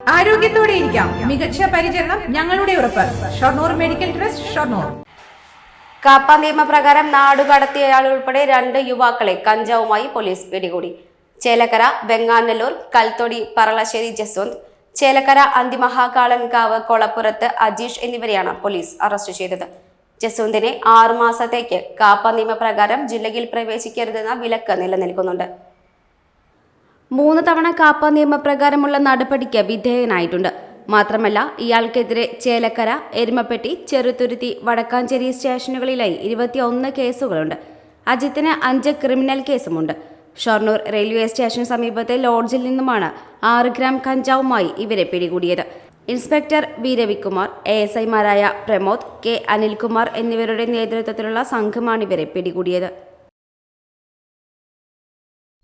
ആരോഗ്യത്തോടെ ഇരിക്കാം. മികച്ച പരിചരണം ഞങ്ങളുടെ ഉറപ്പ്. Shoranur medical trust Shoranur. KAAPA നിയമപ്രകാരം നാടുകടത്തിയയാൾ ഉൾപ്പെടെ രണ്ട് യുവാക്കളെ കഞ്ചാവുമായി പോലീസ് പിടികൂടി. ചേലക്കര വെങ്ങാനല്ലൂർ കൽത്തൊടി പറളശ്ശേരി ജസ്വന്ത് ചേലക്കര അന്തിമഹാകാളൻകാവ് കൊളപ്പുറത്ത് അജീഷ് എന്നിവരെയാണ് പോലീസ് അറസ്റ്റ് ചെയ്തത്. ജസ്വന്തിനെ ആറുമാസത്തേക്ക് കാപ്പ നിയമപ്രകാരം ജില്ലയിൽ പ്രവേശിക്കരുതെന്ന വിലക്ക് നിലനിൽക്കുന്നുണ്ട്. മൂന്ന് തവണ കാപ്പ നിയമപ്രകാരമുള്ള നടപടിക്ക് വിധേയനായിട്ടുണ്ട്. മാത്രമല്ല ഇയാൾക്കെതിരെ ചേലക്കര എരുമപ്പെട്ടി ചെറുതുരുത്തി വടക്കാഞ്ചേരി സ്റ്റേഷനുകളിലായി ഇരുപത്തിയൊന്ന് കേസുകളുണ്ട്. അജിത്തിന് അഞ്ച് ക്രിമിനൽ കേസുമുണ്ട്. ഷൊർണൂർ റെയിൽവേ സ്റ്റേഷൻ സമീപത്തെ ലോഡ്ജിൽ നിന്നുമാണ് ആറ് ഗ്രാം കഞ്ചാവുമായി ഇവരെ പിടികൂടിയത്. Inspector V Ravikumar A S ഐമാരായ പ്രമോദ് കെ അനിൽകുമാർ എന്നിവരുടെ നേതൃത്വത്തിലുള്ള സംഘമാണ് ഇവരെ പിടികൂടിയത്.